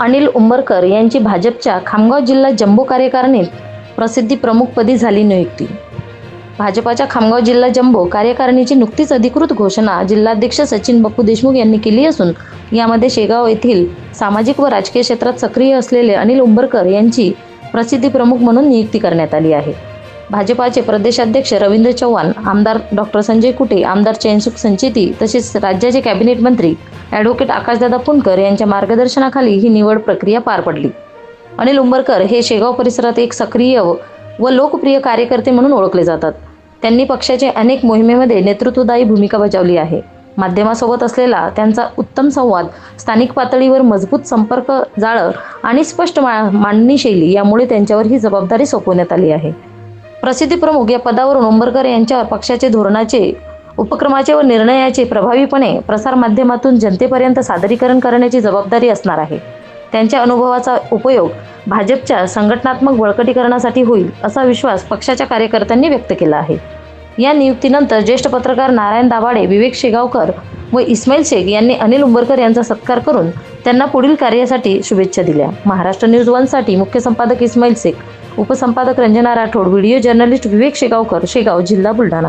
अनिल उंबरकर यांची भाजपच्या खामगाव जिल्हा जम्बो कार्यकारिणीत प्रसिद्धी प्रमुखपदी झाली नियुक्ती. भाजपाच्या खामगाव जिल्हा जम्बो कार्यकारिणीची नुकतीच अधिकृत घोषणा जिल्हाध्यक्ष सचिन बापू देशमुख यांनी केली असून यामध्ये शेगाव येथील सामाजिक व राजकीय क्षेत्रात सक्रिय असलेले अनिल उंबरकर यांची प्रसिद्धी प्रमुख म्हणून नियुक्ती करण्यात आली आहे. भाजपाचे प्रदेशाध्यक्ष रवींद्र चव्हाण आमदार डॉक्टर संजय कुटे आमदार चैनसुख संचेती तसेच राज्याचे कॅबिनेट मंत्री ॲडव्होकेट आकाशदादा पुणकर यांच्या मार्गदर्शनाखाली ही निवड प्रक्रिया पार पडली. अनिल उंबरकर हे शेगाव परिसरात एक सक्रिय व- लोकप्रिय कार्यकर्ते म्हणून ओळखले जातात. त्यांनी पक्षाच्या अनेक मोहिमेमध्ये नेतृत्वदायी भूमिका बजावली आहे. माध्यमासोबत असलेला त्यांचा उत्तम संवाद स्थानिक पातळीवर मजबूत संपर्क जाळं आणि स्पष्ट मा मांडणी शैली यामुळे त्यांच्यावर ही जबाबदारी सोपवण्यात आली आहे. प्रसिद्धी प्रमुख या पदावरून उंबरकर यांच्यावर पक्षाचे धोरणाचे उपक्रमाचे व निर्णयाचे प्रभावीपणे प्रसारमाध्यमातून जनतेपर्यंत सादरीकरण करण्याची जबाबदारी असणार आहे. त्यांच्या अनुभवाचा उपयोग भाजपच्या संघटनात्मक बळकटीकरणासाठी होईल असा विश्वास पक्षाच्या कार्यकर्त्यांनी व्यक्त केला आहे. या नियुक्तीनंतर ज्येष्ठ पत्रकार नारायण दाभाडे विवेक शेगावकर व इस्माईल शेख यांनी अनिल उंबरकर यांचा सत्कार करून त्यांना पुढील कार्यासाठी शुभेच्छा दिल्या. महाराष्ट्र न्यूज वनसाठी मुख्य संपादक इस्माईल शेख उपसंपादक रंजना राठोड व्हिडिओ जर्नलिस्ट विवेक शेगावकर शेगाव जिल्हा बुलढाणा.